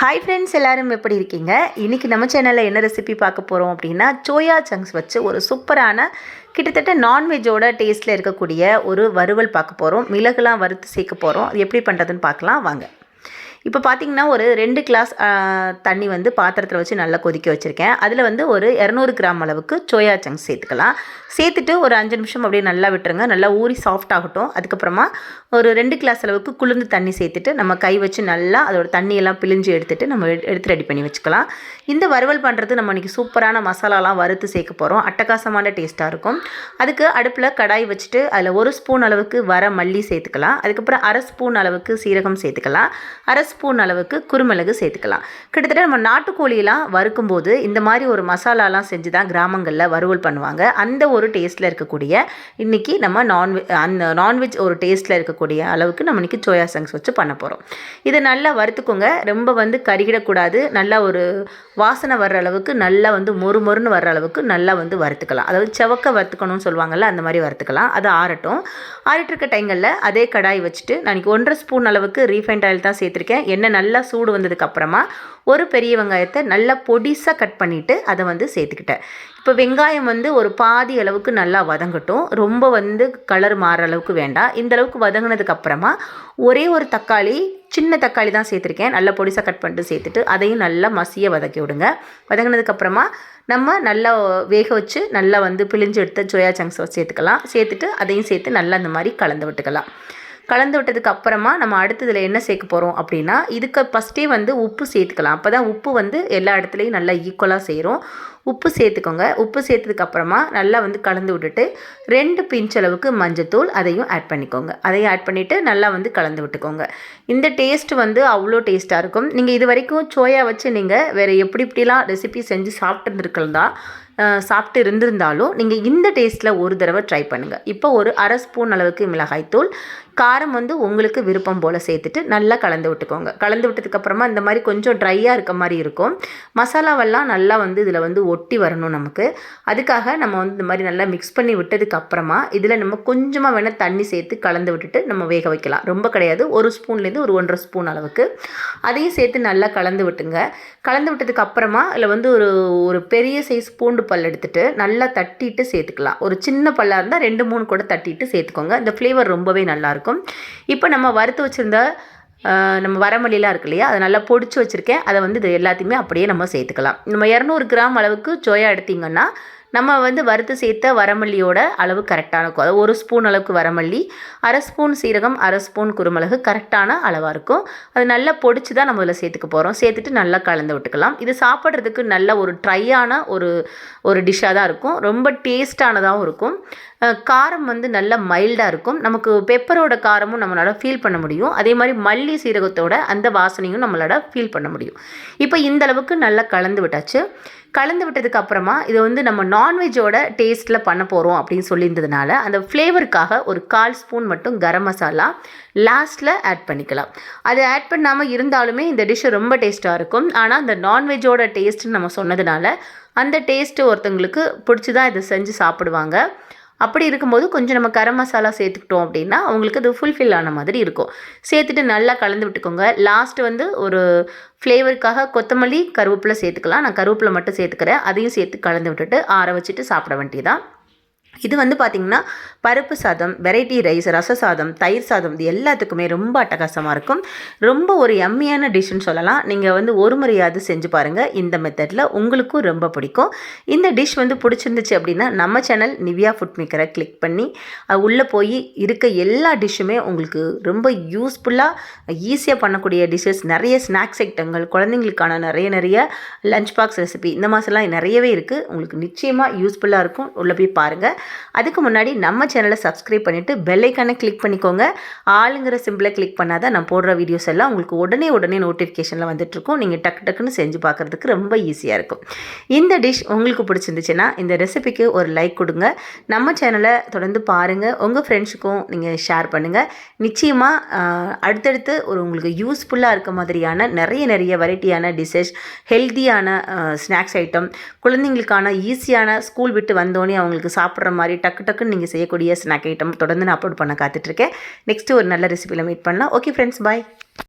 Hi friends எல்லாரும் எப்படி இருக்கீங்க? இன்றைக்கி நம்ம சேனலில் என்ன ரெசிபி பார்க்க போகிறோம் அப்படின்னா சோயா சங்க்ஸ் வச்சு ஒரு சூப்பரான கிட்டத்தட்ட நான்வெஜ்ஜோட டேஸ்ட்டில் இருக்கக்கூடிய ஒரு வறுவல் பார்க்க போகிறோம் மிளகுலாம் வறுத்து சேர்க்க போகிறோம் அது எப்படி பண்ணுறதுன்னு பார்க்கலாம். வாங்க. இப்போ பார்த்தீங்கன்னா ஒரு ரெண்டு கிளாஸ் தண்ணி வந்து பாத்திரத்தில் வச்சு நல்லா கொதிக்க வச்சுருக்கேன். அதில் வந்து ஒரு இரநூறு கிராம் அளவுக்கு சோயா சங்க்ஸ் சேர்த்துக்கலாம். சேர்த்துட்டு ஒரு அஞ்சு நிமிஷம் அப்படியே நல்லா விட்டுருங்க. நல்லா ஊறி சாஃப்ட் ஆகட்டும். அதுக்கப்புறமா ஒரு ரெண்டு கிளாஸ் அளவுக்கு குளிர்ந்து தண்ணி சேர்த்துட்டு நம்ம கை வச்சு நல்லா அதோட தண்ணியெல்லாம் பிழிஞ்சு எடுத்துகிட்டு நம்ம எடுத்து ரெடி பண்ணி வச்சுக்கலாம். இந்த வறுவல் பண்ணுறது நம்ம இன்றைக்கி சூப்பரான மசாலாலாம் வறுத்து சேர்க்க போகிறோம் அட்டகாசமான டேஸ்ட்டாக இருக்கும். அதுக்கு அடுப்பில் கடாய் வச்சுட்டு அதில் ஒரு ஸ்பூன் அளவுக்கு வர மல்லி சேர்த்துக்கலாம். அதுக்கப்புறம் அரை ஸ்பூன் அளவுக்கு சீரகம் சேர்த்துக்கலாம். அரை ஸ்பூன் அளவுக்கு குருமிளகு சேர்த்துக்கலாம். கிட்டத்தட்ட நம்ம நாட்டுக்கோழியெலாம் வறுக்கும்போது இந்த மாதிரி ஒரு மசாலாலாம் செஞ்சு தான் கிராமங்களில் வறுவல் பண்ணுவாங்க. அந்த ஒரு டேஸ்ட்டில் இருக்கக்கூடிய இன்றைக்கி நம்ம நான்வெஜ் அந்த நான்வெஜ் ஒரு டேஸ்ட்டில் இருக்கக்கூடிய அளவுக்கு நம்ம இன்றைக்கி சோயா சங்ஸ் வச்சு பண்ண போகிறோம் இதை நல்லா வறுத்துக்கோங்க. ரொம்ப வந்து கருகிடக்கூடாது. நல்லா ஒரு வாசனை வர்ற அளவுக்கு நல்லா வந்து மொறு மொறுன்னு வர்ற அளவுக்கு நல்லா வந்து வறுத்துக்கலாம். அதாவது செவக்க வறுத்துக்கணும்னு சொல்லுவாங்கள்ல அந்த மாதிரி வறுத்துக்கலாம். அது ஆறட்டும். ஆறிட்டு இருக்க டைங்களில் அதே கடாய் வச்சுட்டு நான் இன்னைக்கு ஒன்றரை ஸ்பூன் அளவுக்கு ரீஃபைண்ட் ஆயில் தான் சேர்த்துருக்கேன். எண்ணெய் நல்லா சூடு வந்ததுக்கு அப்புறமா ஒரு பெரிய வெங்காயத்தை நல்லா பொடிசாக கட் பண்ணிவிட்டு அதை வந்து சேர்த்துக்கிட்டேன். இப்போ வெங்காயம் வந்து ஒரு பாதி அளவுக்கு நல்லா வதங்கட்டும். ரொம்ப வந்து கலர் மாறுற அளவுக்கு வேண்டாம். இந்த அளவுக்கு வதங்கினதுக்கு அப்புறமா ஒரே ஒரு தக்காளி சின்ன தக்காளி தான் சேர்த்துருக்கேன். நல்லா பொடிசாக கட் பண்ணிட்டு சேர்த்துட்டு அதையும் நல்லா மசிய வதக்கி விடுங்க. வதங்கினதுக்கப்புறமா நம்ம நல்லா வேக வச்சு நல்லா வந்து பிழிஞ்சு எடுத்த சோயா சங்க்ஸ் சேர்த்துக்கலாம். சேர்த்துட்டு அதையும் சேர்த்து நல்லா இந்த மாதிரி கலந்து விட்டுக்கலாம். கலந்து விட்டதுக்கு அப்புறமா நம்ம அடுத்ததில் என்ன சேர்க்க போகிறோம் அப்படின்னா இதுக்கு ஃபஸ்ட்டே வந்து உப்பு சேர்த்துக்கலாம். அப்போ தான் உப்பு வந்து எல்லா இடத்துலையும் நல்லா ஈக்குவலாக சேரும். உப்பு சேர்த்துக்கோங்க. உப்பு சேர்த்ததுக்கப்புறமா நல்லா வந்து கலந்து விட்டுட்டு ரெண்டு பிஞ்ச் அளவுக்கு மஞ்சத்தூள் அதையும் ஆட் பண்ணிக்கோங்க. அதையும் ஆட் பண்ணிவிட்டு நல்லா வந்து கலந்து விட்டுக்கோங்க. இந்த டேஸ்ட் வந்து அவ்வளோ டேஸ்ட்டாக இருக்கும். நீங்கள் இது வரைக்கும் சோயா வச்சு நீங்கள் வேறு எப்படி இப்படிலாம் ரெசிபி செஞ்சு சாப்பிட்டு சாப்பிட்டு இருந்திருந்தாலும் நீங்கள் இந்த டேஸ்ட்டில் ஒரு தடவை ட்ரை பண்ணுங்கள் இப்போ ஒரு அரை ஸ்பூன் அளவுக்கு மிளகாய்த்தூள் காரம் வந்து உங்களுக்கு விருப்பம் போல் சேர்த்துட்டு நல்லா கலந்து விட்டுக்கோங்க. கலந்து விட்டதுக்கப்புறமா இந்த மாதிரி கொஞ்சம் ட்ரையாக இருக்க மாதிரி இருக்கும். மசாலாவெல்லாம் நல்லா வந்து இதில் வந்து ஒட்டி வரணும் நமக்கு. அதுக்காக நம்ம வந்து இந்த மாதிரி நல்லா மிக்ஸ் பண்ணி விட்டதுக்கு அப்புறமா இதில் நம்ம கொஞ்சமாக வேணால் தண்ணி சேர்த்து கலந்து விட்டுட்டு நம்ம வேக வைக்கலாம். ரொம்ப கிடையாது. ஒரு ஸ்பூன்லேருந்து ஒரு ஒன்றரை ஸ்பூன் அளவுக்கு. அதையும் சேர்த்து நல்லா கலந்து விட்டுங்க. கலந்து விட்டதுக்கு அப்புறமா இதில் வந்து ஒரு ஒரு பெரிய சைஸ் பூண்டு பல் எடுத்துகிட்டு நல்லா தட்டிட்டு சேர்த்துக்கலாம். ஒரு சின்ன பல்லாக இருந்தால் ரெண்டு மூணு கூட தட்டிட்டு சேர்த்துக்கோங்க. இந்த ஃப்ளேவர் ரொம்பவே நல்லாயிருக்கும் இப்போ நம்ம வறுத்து வச்சுருந்த நம்ம வரமல்லிலாம் இருக்கு இல்லையா? அதை நல்லா பொடிச்சு வச்சுருக்கேன். அதை வந்து இது எல்லாத்தையுமே அப்படியே நம்ம சேர்த்துக்கலாம். நம்ம இரநூறு கிராம் அளவுக்கு சோயா எடுத்திங்கன்னா நம்ம வந்து வறுத்து சேர்த்த வரமல்லியோட அளவு கரெக்டான இருக்கும். அதாவது ஒரு ஸ்பூன் அளவுக்கு வரமல்லி அரை ஸ்பூன் சீரகம் அரை ஸ்பூன் குருமிளகு கரெக்டான அளவாக இருக்கும். அது நல்லா பொடிச்சு தான் நம்ம இதில் சேர்த்துக்க போகிறோம் சேர்த்துட்டு நல்லா கலந்து விட்டுக்கலாம். இது சாப்பிட்றதுக்கு நல்ல ஒரு ட்ரையான ஒரு ஒரு டிஷ்ஷாக தான் இருக்கும். ரொம்ப டேஸ்டானதாகவும் இருக்கும். காரம் வந்து நல்ல மைல்டாக இருக்கும். நமக்கு பெப்பரோட காரமும் நம்மளால் ஃபீல் பண்ண முடியும். அதே மாதிரி மல்லி சீரகத்தோட அந்த வாசனையும் நம்மளால் ஃபீல் பண்ண முடியும். இப்போ இந்த அளவுக்கு நல்லா கலந்து விட்டாச்சு. கலந்து விட்டதுக்கு அப்புறமா இதை வந்து நம்ம நான்வெஜ்ஜோட டேஸ்ட்டில் பண்ண போகிறோம் அப்படின்னு சொல்லியிருந்ததுனால அந்த ஃப்ளேவருக்காக ஒரு கால் ஸ்பூன் மட்டும் கரம் மசாலா லாஸ்ட்டில் ஆட் பண்ணிக்கலாம். அது ஆட் பண்ணாமல் இருந்தாலுமே இந்த டிஷ்ஷு ரொம்ப டேஸ்ட்டாக இருக்கும். ஆனால் அந்த நான்வெஜ்ஜோட டேஸ்ட்டுன்னு நம்ம சொன்னதுனால அந்த டேஸ்ட்டு ஒருத்தங்களுக்கு பிடிச்சி தான் இதை செஞ்சு சாப்பிடுவாங்க. அப்படி இருக்கும்போது கொஞ்சம் நம்ம கரம் மசாலா சேர்த்துக்கிட்டோம் அப்படின்னா அவங்களுக்கு அது ஃபுல்ஃபில் ஆன மாதிரி இருக்கும். சேர்த்துட்டு நல்லா கலந்து விட்டுக்கோங்க. லாஸ்ட் வந்து ஒரு ஃப்ளேவருக்காக கொத்தமல்லி கருவேப்பிலை சேர்த்துக்கலாம். நான் கருவேப்பிலை மட்டும் சேர்த்துக்கிறேன். அதையும் சேர்த்து கலந்து விட்டுட்டு ஆற வச்சுட்டு சாப்பிட வேண்டியதான் இது வந்து பார்த்திங்கன்னா பருப்பு சாதம் வெரைட்டி ரைஸ் ரச சாதம் தயிர் சாதம் இது எல்லாத்துக்குமே ரொம்ப அட்டகாசமாக இருக்கும். ரொம்ப ஒரு எம்மியான டிஷ்ஷுன்னு சொல்லலாம். நீங்கள் வந்து ஒரு முறையாவது செஞ்சு பாருங்கள் இந்த மெத்தடில் உங்களுக்கும் ரொம்ப பிடிக்கும். இந்த டிஷ் வந்து பிடிச்சிருந்துச்சு அப்படின்னா நம்ம சேனல் நிவ்யா ஃபுட் மேக்கரை கிளிக் பண்ணி உள்ளே போய் இருக்க எல்லா டிஷ்ஷுமே உங்களுக்கு ரொம்ப யூஸ்ஃபுல்லாக ஈஸியாக பண்ணக்கூடிய டிஷ்ஷஸ் நிறைய ஸ்நாக்ஸ் ஐட்டங்கள் குழந்தைங்களுக்கான நிறைய நிறைய லஞ்ச் பாக்ஸ் ரெசிபி இந்த மாதிரிலாம் நிறையவே இருக்குது உங்களுக்கு நிச்சயமாக யூஸ்ஃபுல்லாக இருக்கும். உள்ளே போய் பாருங்கள் அதுக்கு முன்னாடி நம்ம சேனலை சப்ஸ்கிரைப் பண்ணிவிட்டு பெல்லைக்கான கிளிக் பண்ணிக்கோங்க. ஆளுங்கிற சிம்பிளை கிளிக் பண்ணாதான் நான் போடுற வீடியோஸ் எல்லாம் உங்களுக்கு உடனே உடனே நோட்டிஃபிகேஷனில் வந்துட்டுருக்கும். நீங்கள் டக்கு டக்குன்னு செஞ்சு பார்க்குறதுக்கு ரொம்ப ஈஸியாக இருக்கும். இந்த டிஷ் உங்களுக்கு பிடிச்சிருந்துச்சுன்னா இந்த ரெசிபிக்கு ஒரு லைக் கொடுங்க. நம்ம சேனலை தொடர்ந்து பாருங்கள் உங்கள் ஃப்ரெண்ட்ஸுக்கும் நீங்கள் ஷேர் பண்ணுங்கள் நிச்சயமாக அடுத்தடுத்து ஒரு உங்களுக்கு யூஸ்ஃபுல்லாக இருக்க மாதிரியான நிறைய நிறைய வெரைட்டியான டிஷ்ஷஸ் ஹெல்த்தியான ஸ்நாக்ஸ் ஐட்டம் குழந்தைங்களுக்கான ஈஸியான ஸ்கூல் விட்டு வந்தோடனே அவங்களுக்கு சாப்பிட்ற மாதிரி டக்கு டக்குன்னு நீங்கள் செய்யக்கூடிய ஸ்நாக் ஐட்டம் தொடர்ந்து நான் அப்லோட் பண்ண காத்துட்ருக்கேன் நெக்ஸ்ட்டு ஒரு நல்ல ரெசிபியில் மீட் பண்ணலாம். Okay friends bye